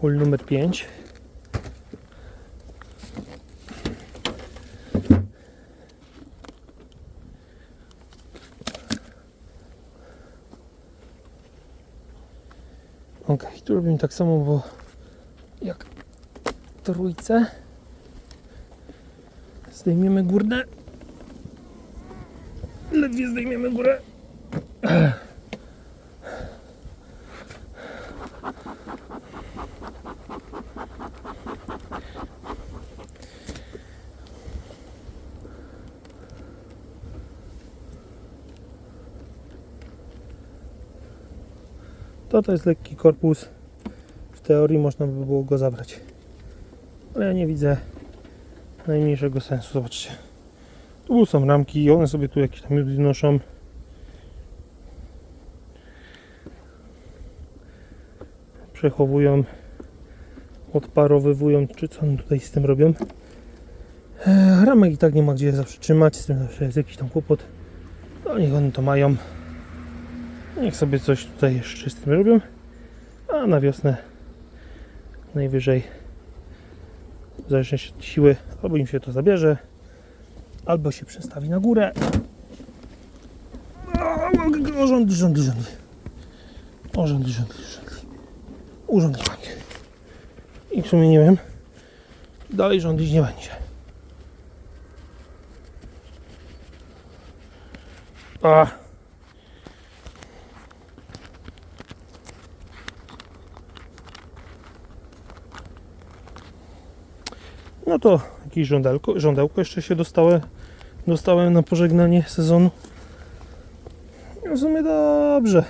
Hol numer 5. Ok, tu robimy tak samo, bo jak trójce zdejmiemy górę. Ledwie zdejmiemy górę. To to jest lekki korpus. W teorii można by było go zabrać. Ale ja nie widzę najmniejszego sensu. Zobaczcie. Tu są ramki i one sobie tu jakieś tam miód noszą. Przechowują, odparowywują, czy co oni tutaj z tym robią. E, ramek i tak nie ma gdzie zawsze trzymać, z tym zawsze jest jakiś tam kłopot. No niech one to mają. Niech sobie coś tutaj jeszcze z tym robią. A na wiosnę najwyżej w zależności od siły albo im się to zabierze, albo się przestawi na górę. Rządzi, rządzi, rządzi. O, rządzi, rządzi, rządzi. Urządzanie. I w sumie nie wiem, dalej rządzić nie będzie. A. No to jakieś żądelko, żądełko jeszcze się dostałem, dostałem na pożegnanie sezonu. W sumie dobrze.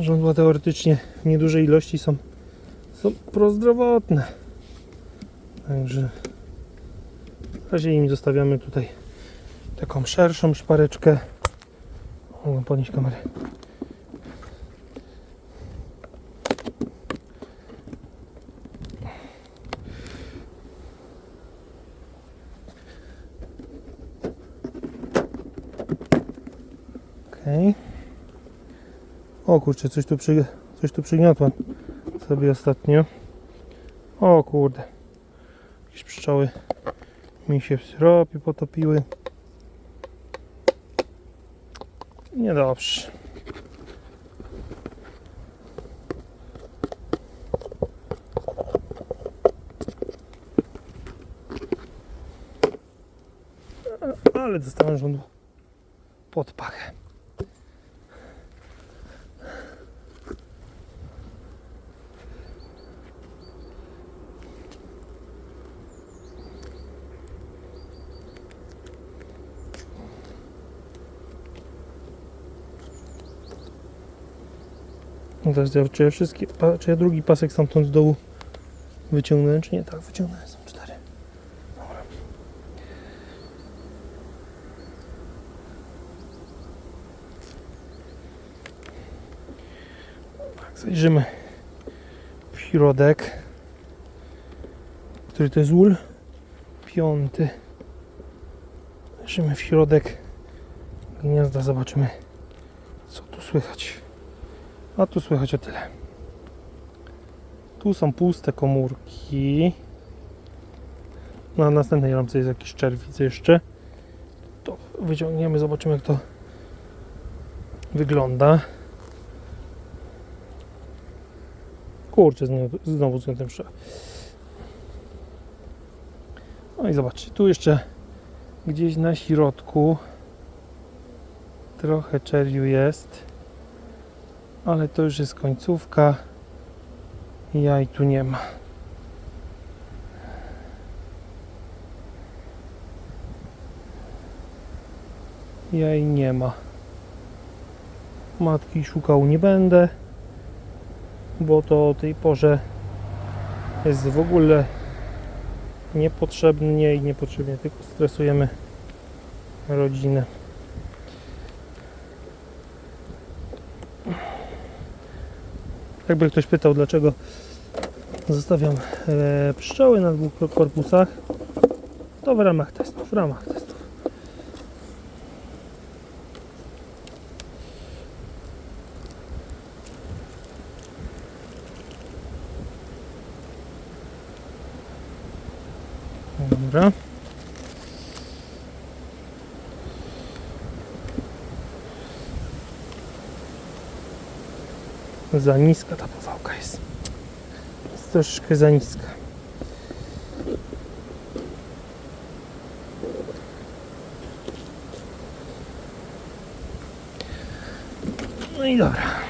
Żądła teoretycznie w niedużej ilości są, są prozdrowotne. Także w razie im zostawiamy tutaj taką szerszą szpareczkę. Mogę podnieść kamerę. Okej. O kurczę, coś tu, przy, coś tu przygniotłem sobie ostatnio. O kurde. Jakieś pszczoły mi się w syropie potopiły. Niedobrze. Ale dostałem rządu pod pachę. No teraz ja, czy ja czy ja drugi pasek stamtąd z dołu wyciągnąłem, czy nie? Tak, wyciągnąłem, są cztery. Dobra. Tak, zajrzymy w środek, który to jest ul, piąty. Zajrzymy w środek gniazda, zobaczymy co tu słychać. A tu słychać o tyle. Tu są puste komórki. Na następnej ramce jest jakiś czerwiec jeszcze. To wyciągniemy, zobaczymy jak to wygląda. Kurczę, znowu, znowu zgniotłem pszczołę. No i zobaczcie, tu jeszcze gdzieś na środku trochę czerwiu jest ale to już jest końcówka. Jaj tu nie ma. Jaj nie ma. Matki szukał nie będę bo to o tej porze jest w ogóle niepotrzebnie i niepotrzebnie tylko stresujemy rodzinę Jakby ktoś pytał, dlaczego zostawiam e, pszczoły na dwóch korpusach, to w ramach testów, w ramach testów. Dobra. Za niska ta powałka jest. Jest troszeczkę za niska. No i dobra.